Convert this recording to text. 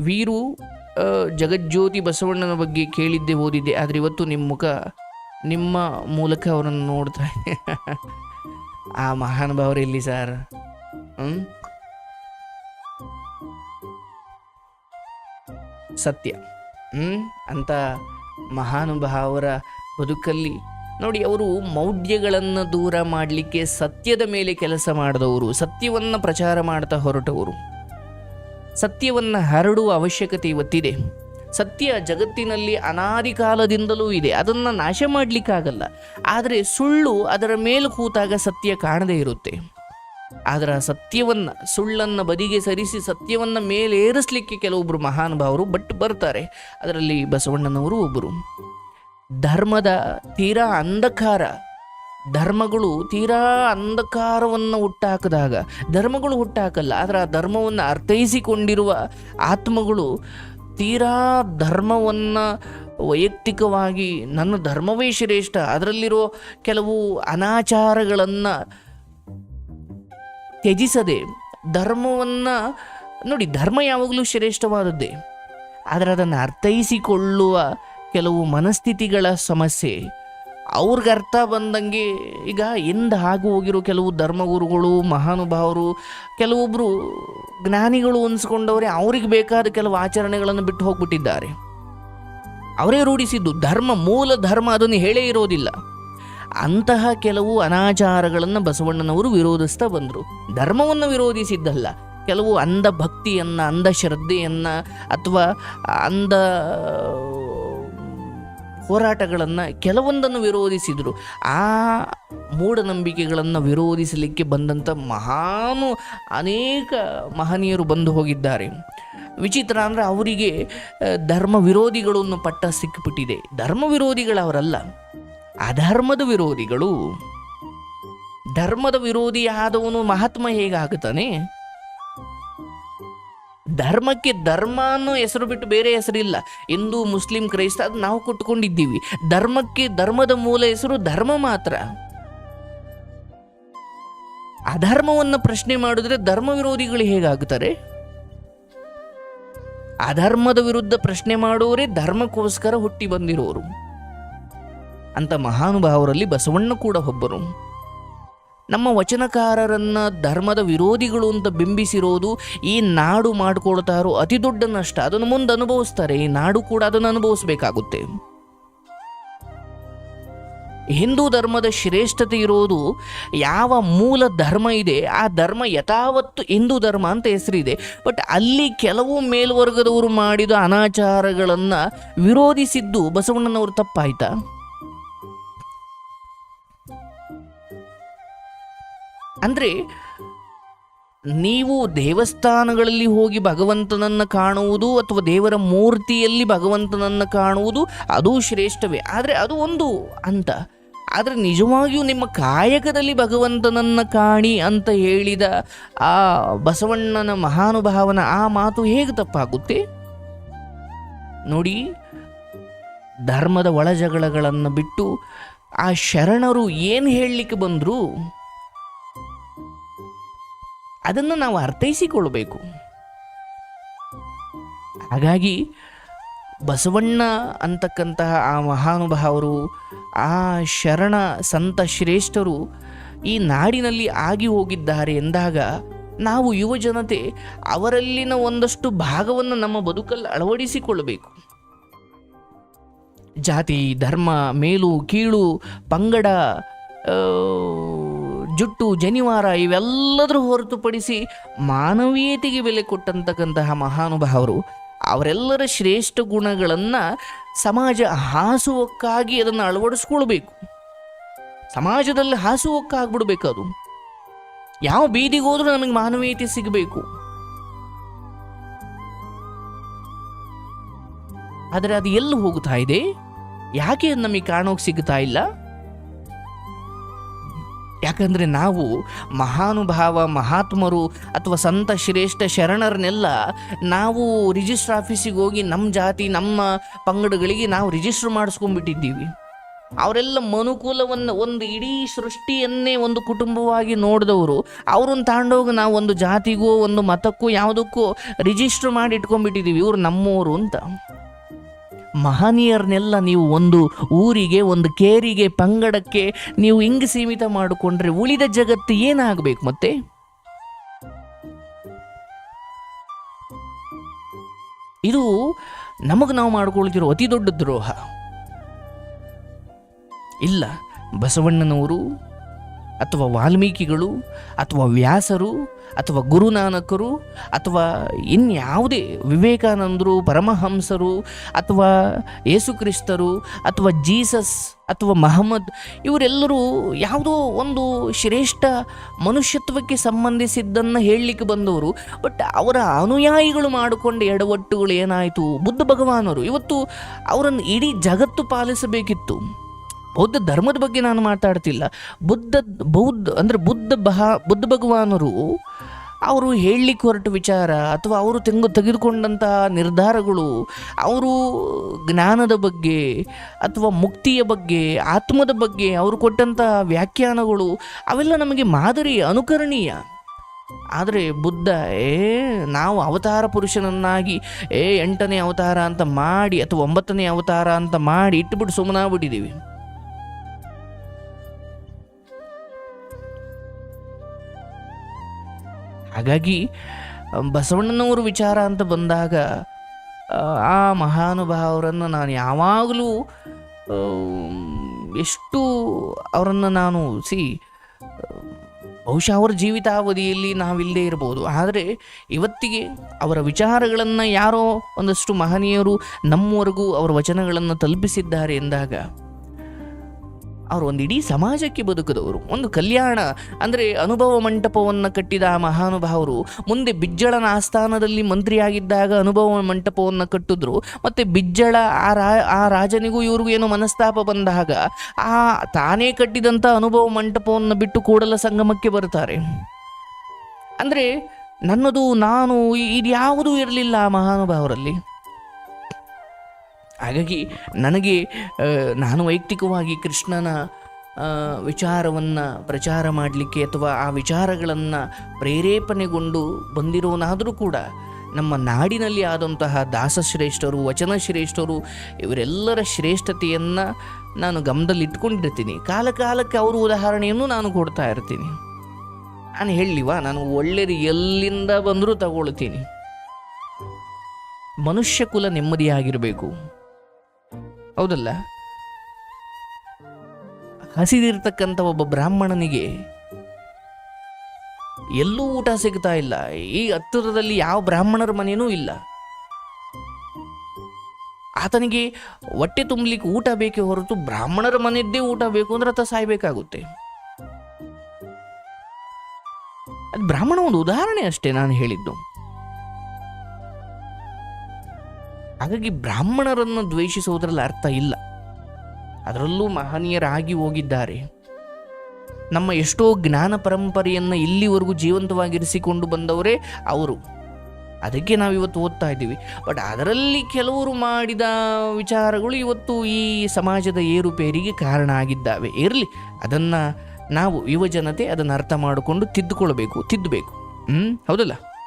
ವೀರು ಜಗಜ್ಯೋತಿ ಬಸವಣ್ಣನ ಬಗ್ಗೆ ಕೇಳಿದ್ದೆ ಓದಿದ್ದೆ, ಆದರೆ ಇವತ್ತು ನಿಮ್ಮ ಮುಖ ನಿಮ್ಮ ಮೂಲಕ ಅವರನ್ನು ನೋಡ್ತಾ ಆ ಮಹಾನುಭಾವರು ಎಲ್ಲಿ ಸರ್. ಹ್ಮ್? ಸತ್ಯ. ಹ್ಮ್? ಅಂತ ಮಹಾನುಭಾವರ ಬದುಕಲ್ಲಿ ನೋಡಿ, ಅವರು ಮೌಢ್ಯಗಳನ್ನು ದೂರ ಮಾಡಲಿಕ್ಕೆ ಸತ್ಯದ ಮೇಲೆ ಕೆಲಸ ಮಾಡಿದವರು, ಸತ್ಯವನ್ನು ಪ್ರಚಾರ ಮಾಡ್ತಾ ಹೊರಟವರು. ಸತ್ಯವನ್ನು ಹರಡುವ ಅವಶ್ಯಕತೆ ಇವತ್ತಿದೆ. ಸತ್ಯ ಜಗತ್ತಿನಲ್ಲಿ ಅನಾದಿ ಕಾಲದಿಂದಲೂ ಇದೆ. ಅದನ್ನು ನಾಶ ಮಾಡಲಿಕ್ಕಾಗಲ್ಲ. ಆದರೆ ಸುಳ್ಳು ಅದರ ಮೇಲೆ ಕೂತಾಗ ಸತ್ಯ ಕಾಣದೇ ಇರುತ್ತೆ. ಆದರೆ ಆ ಸತ್ಯವನ್ನು, ಸುಳ್ಳನ್ನು ಬದಿಗೆ ಸರಿಸಿ ಸತ್ಯವನ್ನು ಮೇಲೇರಿಸಲಿಕ್ಕೆ ಕೆಲವೊಬ್ಬರು ಮಹಾನುಭಾವರು ಬಟ್ ಬರ್ತಾರೆ. ಅದರಲ್ಲಿ ಬಸವಣ್ಣನವರು ಒಬ್ಬರು ಧರ್ಮದ ತೀರಾ ಅಂಧಕಾರ ಧರ್ಮಗಳು ತೀರಾ ಅಂಧಕಾರವನ್ನು ಹುಟ್ಟಾಕಿದಾಗ, ಧರ್ಮಗಳು ಹುಟ್ಟಾಕಲ್ಲ, ಆದರೆ ಆ ಧರ್ಮವನ್ನು ಅರ್ಥೈಸಿಕೊಂಡಿರುವ ಆತ್ಮಗಳು ತೀರಾ ಧರ್ಮವನ್ನು ವೈಯಕ್ತಿಕವಾಗಿ, ನನ್ನ ಧರ್ಮವೇ ಶ್ರೇಷ್ಠ, ಅದರಲ್ಲಿರೋ ಕೆಲವು ಅನಾಚಾರಗಳನ್ನು ತ್ಯಜಿಸದೆ, ಧರ್ಮವನ್ನು ನೋಡಿ, ಧರ್ಮ ಯಾವಾಗಲೂ ಶ್ರೇಷ್ಠವಾದದ್ದೇ, ಆದರೆ ಅದನ್ನು ಅರ್ಥೈಸಿಕೊಳ್ಳುವ ಕೆಲವು ಮನಸ್ಥಿತಿಗಳ ಸಮಸ್ಯೆ. ಅವ್ರಿಗೆ ಅರ್ಥ ಬಂದಂಗೆ ಈಗ ಇಂದ ಹಾಗು ಹೋಗಿರೋ ಕೆಲವು ಧರ್ಮಗುರುಗಳು, ಮಹಾನುಭಾವರು ಕೆಲವೊಬ್ಬರು ಜ್ಞಾನಿಗಳು ಅನ್ಸ್ಕೊಂಡವರೇ ಅವ್ರಿಗೆ ಬೇಕಾದ ಕೆಲವು ಆಚರಣೆಗಳನ್ನು ಬಿಟ್ಟು ಹೋಗ್ಬಿಟ್ಟಿದ್ದಾರೆ. ಅವರೇ ರೂಢಿಸಿದ್ದು ಧರ್ಮ, ಮೂಲ ಧರ್ಮ ಅದನ್ನು ಹೇಳೇ ಇರೋದಿಲ್ಲ. ಅಂತಹ ಕೆಲವು ಅನಾಚಾರಗಳನ್ನು ಬಸವಣ್ಣನವರು ವಿರೋಧಿಸ್ತಾ ಬಂದರು. ಧರ್ಮವನ್ನು ವಿರೋಧಿಸಿದ್ದಲ್ಲ, ಕೆಲವು ಅಂಧ ಭಕ್ತಿಯನ್ನು, ಅಂಧ ಶ್ರದ್ಧೆಯನ್ನು ಅಥವಾ ಅಂಧ ಹೋರಾಟಗಳನ್ನು ಕೆಲವೊಂದನ್ನು ವಿರೋಧಿಸಿದರು. ಆ ಮೂಢನಂಬಿಕೆಗಳನ್ನು ವಿರೋಧಿಸಲಿಕ್ಕೆ ಬಂದಂಥ ಮಹಾನು ಅನೇಕ ಮಹನೀಯರು ಬಂದು ಹೋಗಿದ್ದಾರೆ. ವಿಚಿತ್ರ ಅಂದರೆ ಅವರಿಗೆ ಧರ್ಮ ವಿರೋಧಿಗಳು ಅನ್ನೋ ಪಟ್ಟ ಸಿಕ್ಕಿಬಿಟ್ಟಿದೆ ಧರ್ಮ ವಿರೋಧಿಗಳವರಲ್ಲ ಅಧರ್ಮದ ವಿರೋಧಿಗಳು. ಧರ್ಮದ ವಿರೋಧಿಯಾದವನು ಮಹಾತ್ಮ ಹೇಗಾಗುತ್ತಾನೆ? ಧರ್ಮಕ್ಕೆ ಧರ್ಮ ಅನ್ನೋ ಹೆಸರು ಬಿಟ್ಟು ಬೇರೆ ಹೆಸರಿಲ್ಲ. ಹಿಂದೂ, ಮುಸ್ಲಿಂ, ಕ್ರೈಸ್ತ ಅದು ನಾವು ಕೊಟ್ಟುಕೊಂಡಿದ್ದೀವಿ. ಧರ್ಮಕ್ಕೆ ಧರ್ಮದ ಮೂಲ ಹೆಸರು ಧರ್ಮ ಮಾತ್ರ. ಅಧರ್ಮವನ್ನು ಪ್ರಶ್ನೆ ಮಾಡಿದ್ರೆ ಧರ್ಮ ವಿರೋಧಿಗಳು ಹೇಗಾಗುತ್ತಾರೆ ಅಧರ್ಮದ ವಿರುದ್ಧ ಪ್ರಶ್ನೆ ಮಾಡುವವರೇ ಧರ್ಮಕ್ಕೋಸ್ಕರ ಹುಟ್ಟಿ ಬಂದಿರೋರು. ಅಂತ ಮಹಾನುಭಾವರಲ್ಲಿ ಬಸವಣ್ಣ ಕೂಡ ಒಬ್ಬರು. ನಮ್ಮ ವಚನಕಾರರನ್ನು ಧರ್ಮದ ವಿರೋಧಿಗಳು ಅಂತ ಬಿಂಬಿಸಿರೋದು ಈ ನಾಡು ಮಾಡಿಕೊಳ್ತಾ ಇರೋ ಅತಿ ದೊಡ್ಡ ನಷ್ಟ. ಅದನ್ನು ಮುಂದೆ ಅನುಭವಿಸ್ತಾರೆ. ಈ ನಾಡು ಕೂಡ ಅದನ್ನು ಅನುಭವಿಸಬೇಕಾಗುತ್ತೆ. ಹಿಂದೂ ಧರ್ಮದ ಶ್ರೇಷ್ಠತೆ ಇರೋದು ಯಾವ ಮೂಲ ಧರ್ಮ ಇದೆ, ಆ ಧರ್ಮ ಯಥಾವತ್ತು ಹಿಂದೂ ಧರ್ಮ ಅಂತ ಹೆಸರಿದೆ. ಬಟ್ ಅಲ್ಲಿ ಕೆಲವು ಮೇಲ್ವರ್ಗದವರು ಮಾಡಿದ ಅನಾಚಾರಗಳನ್ನು ವಿರೋಧಿಸಿದ್ದು ಬಸವಣ್ಣನವರು ತಪ್ಪಾಯ್ತಾ? ಅಂದರೆ ನೀವು ದೇವಸ್ಥಾನಗಳಲ್ಲಿ ಹೋಗಿ ಭಗವಂತನನ್ನು ಕಾಣುವುದು ಅಥವಾ ದೇವರ ಮೂರ್ತಿಯಲ್ಲಿ ಭಗವಂತನನ್ನು ಕಾಣುವುದು ಅದು ಶ್ರೇಷ್ಠವೇ. ಆದರೆ ಅದು ಒಂದು ಅಂತ ಆದರೆ ನಿಜವಾಗಿಯೂ ನಿಮ್ಮ ಕಾಯಕದಲ್ಲಿ ಭಗವಂತನನ್ನು ಕಾಣಿ ಅಂತ ಹೇಳಿದ ಆ ಬಸವಣ್ಣನ ಮಹಾನುಭಾವನ ಆ ಮಾತು ಹೇಗೆ ತಪ್ಪಾಗುತ್ತೆ? ನೋಡಿ, ಧರ್ಮದ ಒಳಜಗಳಗಳನ್ನು ಬಿಟ್ಟು ಆ ಶರಣರು ಏನು ಹೇಳಲಿಕ್ಕೆ ಬಂದರು? ಅದನ್ನು ನಾವು ಅರ್ಥೈಸಿಕೊಳ್ಳಬೇಕು. ಹಾಗಾಗಿ ಬಸವಣ್ಣ ಅಂತಕ್ಕಂತಹ ಆ ಮಹಾನುಭಾವರು, ಆ ಶರಣ ಸಂತ ಶ್ರೇಷ್ಠರು ಈ ನಾಡಿನಲ್ಲಿ ಆಗಿ ಹೋಗಿದ್ದಾರೆ ಎಂದಾಗ ನಾವು ಯುವ ಜನತೆ ಅವರಲ್ಲಿನ ಒಂದಷ್ಟು ಭಾಗವನ್ನು ನಮ್ಮ ಬದುಕಲ್ಲಿ ಅಳವಡಿಸಿಕೊಳ್ಳಬೇಕು. ಜಾತಿ, ಧರ್ಮ, ಮೇಲು, ಕೀಳು, ಪಂಗಡ ಜುಟ್ಟು, ಜನಿವಾರ ಇವೆಲ್ಲದರೂ ಹೊರತುಪಡಿಸಿ ಮಾನವೀಯತೆಗೆ ಬೆಲೆ ಕೊಟ್ಟಂತಕ್ಕಂತಹ ಮಹಾನುಭಾವರು, ಅವರೆಲ್ಲರ ಶ್ರೇಷ್ಠ ಗುಣಗಳನ್ನು ಸಮಾಜ ಹಾಸುವಕ್ಕಾಗಿ ಅದನ್ನು ಅಳವಡಿಸ್ಕೊಳ್ಬೇಕು. ಸಮಾಜದಲ್ಲಿ ಹಾಸುವಕ್ಕಾಗ್ಬಿಡ್ಬೇಕು ಅದು. ಯಾವ ಬೀದಿಗೆ ಹೋದರೂ ನಮಗೆ ಮಾನವೀಯತೆ ಸಿಗಬೇಕು. ಆದರೆ ಅದು ಎಲ್ಲಿ ಹೋಗ್ತಾ ಇದೆ? ಯಾಕೆ ಅದು ನಮಗೆ ಕಾಣೋಕೆ ಸಿಗ್ತಾ ಇಲ್ಲ? ಯಾಕಂದ್ರೆ ನಾವು ಮಹಾನುಭಾವ, ಮಹಾತ್ಮರು ಅಥವಾ ಸಂತ ಶ್ರೇಷ್ಠ ಶರಣರನ್ನೆಲ್ಲ ನಾವು ರಿಜಿಸ್ಟ್ರ್ ಆಫೀಸಿಗೆ ಹೋಗಿ ನಮ್ಮ ಜಾತಿ, ನಮ್ಮ ಪಂಗಡಗಳಿಗೆ ನಾವು ರಿಜಿಸ್ಟರ್ ಮಾಡಿಸ್ಕೊಂಡ್ಬಿಟ್ಟಿದ್ದೀವಿ. ಅವರೆಲ್ಲ ಮನುಕುಲವನ್ನು ಒಂದು ಇಡೀ ಸೃಷ್ಟಿಯನ್ನೇ ಒಂದು ಕುಟುಂಬವಾಗಿ ನೋಡಿದವರು, ಅವ್ರನ್ನ ತಾಂಡೋಗಿ ನಾವು ಒಂದು ಜಾತಿಗೋ, ಒಂದು ಮತಕ್ಕೂ, ಯಾವುದಕ್ಕೂ ರಿಜಿಸ್ಟರ್ ಮಾಡಿ ಇಟ್ಕೊಂಡ್ಬಿಟ್ಟಿದ್ದೀವಿ. ಇವರು ನಮ್ಮವರು ಅಂತ. ಮಹನೀಯರನ್ನೆಲ್ಲ ನೀವು ಒಂದು ಊರಿಗೆ, ಒಂದು ಕೇರಿಗೆ, ಪಂಗಡಕ್ಕೆ ನೀವು ಹಿಂಗೆ ಸೀಮಿತ ಮಾಡಿಕೊಂಡ್ರೆ ಉಳಿದ ಜಗತ್ತು ಏನಾಗಬೇಕು ಮತ್ತೆ? ಇದು ನಮಗೆ ನಾವು ಮಾಡ್ಕೊಳ್ತಿರೋ ಅತಿ ದೊಡ್ಡ ದ್ರೋಹ. ಇಲ್ಲ, ಬಸವಣ್ಣನವರು ಅಥವಾ ವಾಲ್ಮೀಕಿಗಳು, ಅಥವಾ ವ್ಯಾಸರು, ಅಥವಾ ಗುರುನಾನಕರು, ಅಥವಾ ಇನ್ಯಾವುದೇ ವಿವೇಕಾನಂದರು, ಪರಮಹಂಸರು, ಅಥವಾ ಯೇಸುಕ್ರಿಸ್ತರು, ಅಥವಾ ಜೀಸಸ್, ಅಥವಾ ಮಹಮ್ಮದ್, ಇವರೆಲ್ಲರೂ ಯಾವುದೋ ಒಂದು ಶ್ರೇಷ್ಠ ಮನುಷ್ಯತ್ವಕ್ಕೆ ಸಂಬಂಧಿಸಿದ್ದನ್ನು ಹೇಳಲಿಕ್ಕೆ ಬಂದವರು. ಬಟ್ ಅವರ ಅನುಯಾಯಿಗಳು ಮಾಡಿಕೊಂಡ ಎಡವಟ್ಟುಗಳು ಏನಾಯಿತು? ಬುದ್ಧ ಭಗವಾನರು. ಇವತ್ತು ಅವರನ್ನು ಇಡೀ ಜಗತ್ತು ಪಾಲಿಸಬೇಕಿತ್ತು. ಬೌದ್ಧ ಧರ್ಮದ ಬಗ್ಗೆ ನಾನು ಮಾತಾಡ್ತಿಲ್ಲ. ಬುದ್ಧ, ಬೌದ್ಧ ಅಂದರೆ ಬುದ್ಧ ಬಹ, ಬುದ್ಧ ಭಗವಾನರು ಅವರು ಹೇಳಲಿಕ್ಕೆ ಹೊರಟ ವಿಚಾರ ಅಥವಾ ಅವರು ತೆಂಗು ತೆಗೆದುಕೊಂಡಂತಹ ನಿರ್ಧಾರಗಳು ಅವರು ಜ್ಞಾನದ ಬಗ್ಗೆ ಅಥವಾ ಮುಕ್ತಿಯ ಬಗ್ಗೆ, ಆತ್ಮದ ಬಗ್ಗೆ ಅವರು ಕೊಟ್ಟಂತಹ ವ್ಯಾಖ್ಯಾನಗಳು ಅವೆಲ್ಲ ನಮಗೆ ಮಾದರಿ, ಅನುಕರಣೀಯ. ಆದರೆ ಬುದ್ಧ, ಏ, ನಾವು ಅವತಾರ ಪುರುಷನನ್ನಾಗಿ, ಏ, ಎಂಟನೇ ಅವತಾರ ಅಂತ ಮಾಡಿ ಅಥವಾ ಒಂಬತ್ತನೇ ಅವತಾರ ಅಂತ ಮಾಡಿ ಇಟ್ಬಿಟ್ಟು ಸುಮ್ಮನಾಗ್ಬಿಟ್ಟಿದ್ದೀವಿ. ಹಾಗಾಗಿ ಬಸವಣ್ಣನವರು ವಿಚಾರ ಅಂತ ಬಂದಾಗ ಆ, ಮಹಾನುಭಾವರನ್ನು ನಾನು ಯಾವಾಗಲೂ ಎಷ್ಟು ಅವರನ್ನು ನಾನು ಸಿ ಬಹುಶಃ ಅವರ ಜೀವಿತಾವಧಿಯಲ್ಲಿ ನಾವಿಲ್ಲದೆ ಇರ್ಬೋದು. ಆದರೆ ಇವತ್ತಿಗೆ ಅವರ ವಿಚಾರಗಳನ್ನು ಯಾರೋ ಒಂದಷ್ಟು ಮಹನೀಯರು ನಮ್ಮವರೆಗೂ ಅವರ ವಚನಗಳನ್ನು ತಲುಪಿಸಿದ್ದಾರೆ ಎಂದಾಗ ಅವರು ಒಂದು ಇಡೀ ಸಮಾಜಕ್ಕೆ ಬದುಕಿದವರು. ಒಂದು ಕಲ್ಯಾಣ ಅಂದರೆ ಅನುಭವ ಮಂಟಪವನ್ನು ಕಟ್ಟಿದ ಆ ಮಹಾನುಭಾವರು ಮುಂದೆ ಬಿಜ್ಜಳನ ಆಸ್ಥಾನದಲ್ಲಿ ಮಂತ್ರಿಯಾಗಿದ್ದಾಗ ಅನುಭವ ಮಂಟಪವನ್ನು ಕಟ್ಟಿದ್ರು. ಮತ್ತು ಬಿಜ್ಜಳ ಆ ರಾ, ಆ ರಾಜನಿಗೂ ಇವ್ರಿಗೂ ಏನೋ ಮನಸ್ತಾಪ ಬಂದಾಗ ಆ ತಾನೇ ಕಟ್ಟಿದಂಥ ಅನುಭವ ಮಂಟಪವನ್ನು ಬಿಟ್ಟು ಕೂಡಲ ಸಂಗಮಕ್ಕೆ ಬರ್ತಾರೆ. ಅಂದರೆ ನನ್ನದು, ನಾನು ಇದ್ಯಾವುದೂ ಇರಲಿಲ್ಲ ಆ ಮಹಾನುಭಾವರಲ್ಲಿ. ಹಾಗಾಗಿ ನನಗೆ ನಾನು ವೈಯಕ್ತಿಕವಾಗಿ ಕೃಷ್ಣನ ವಿಚಾರವನ್ನು ಪ್ರಚಾರ ಮಾಡಲಿಕ್ಕೆ ಅಥವಾ ಆ ವಿಚಾರಗಳನ್ನು ಪ್ರೇರೇಪಣೆಗೊಂಡು ಬಂದಿರೋನಾದರೂ ಕೂಡ ನಮ್ಮ ನಾಡಿನಲ್ಲಿ ಆದಂತಹ ದಾಸಶ್ರೇಷ್ಠರು ವಚನಶ್ರೇಷ್ಠರು ಇವರೆಲ್ಲರ ಶ್ರೇಷ್ಠತೆಯನ್ನು ನಾನು ಗಮನದಲ್ಲಿ ಕಾಲಕಾಲಕ್ಕೆ ಅವರು ಉದಾಹರಣೆಯನ್ನು ನಾನು ಕೊಡ್ತಾ ಇರ್ತೀನಿ. ನಾನು ಹೇಳಲಿವಾ, ನಾನು ಒಳ್ಳೆಯದು ಎಲ್ಲಿಂದ ಬಂದರೂ ತಗೊಳ್ತೀನಿ. ಮನುಷ್ಯ ಕುಲ ನೆಮ್ಮದಿಯಾಗಿರಬೇಕು. ಹೌದಲ್ಲ? ಹಸಿದಿರ್ತಕ್ಕಂಥ ಒಬ್ಬ ಬ್ರಾಹ್ಮಣನಿಗೆ ಎಲ್ಲೂ ಊಟ ಸಿಗ್ತಾ ಇಲ್ಲ. ಈ ಹತ್ತಿರದಲ್ಲಿ ಯಾವ ಬ್ರಾಹ್ಮಣರ ಮನೆಯೂ ಇಲ್ಲ. ಆತನಿಗೆ ಹೊಟ್ಟೆ ತುಂಬಲಿಕ್ಕೆ ಊಟ ಬೇಕೇ ಹೊರತು ಬ್ರಾಹ್ಮಣರ ಮನೆಯದ್ದೇ ಊಟ ಬೇಕು ಅಂದ್ರೆ ಆತ ಸಾಯ್ಬೇಕಾಗುತ್ತೆ. ಅದು ಬ್ರಾಹ್ಮಣ ಒಂದು ಉದಾಹರಣೆ ಅಷ್ಟೇ ನಾನು ಹೇಳಿದ್ದು. ಹಾಗಾಗಿ ಬ್ರಾಹ್ಮಣರನ್ನು ದ್ವೇಷಿಸುವುದರಲ್ಲಿ ಅರ್ಥ ಇಲ್ಲ. ಅದರಲ್ಲೂ ಮಹನೀಯರಾಗಿ ಹೋಗಿದ್ದಾರೆ. ನಮ್ಮ ಎಷ್ಟೋ ಜ್ಞಾನ ಪರಂಪರೆಯನ್ನು ಇಲ್ಲಿವರೆಗೂ ಜೀವಂತವಾಗಿರಿಸಿಕೊಂಡು ಬಂದವರೇ ಅವರು. ಅದಕ್ಕೆ ನಾವು ಇವತ್ತು ಓದ್ತಾ ಇದ್ದೀವಿ. ಬಟ್ ಅದರಲ್ಲಿ ಕೆಲವರು ಮಾಡಿದ ವಿಚಾರಗಳು ಇವತ್ತು ಈ ಸಮಾಜದ ಏರುಪೇರಿಗೆ ಕಾರಣ ಆಗಿದ್ದಾವೆ. ಇರಲಿ, ಅದನ್ನು ನಾವು ಯುವ ಜನತೆ ಅದನ್ನು ಅರ್ಥ ಮಾಡಿಕೊಂಡು ತಿದ್ದುಕೊಳ್ಬೇಕು, ತಿದ್ದಬೇಕು. ಹ್ಞೂ ಹೌದಲ್ಲ?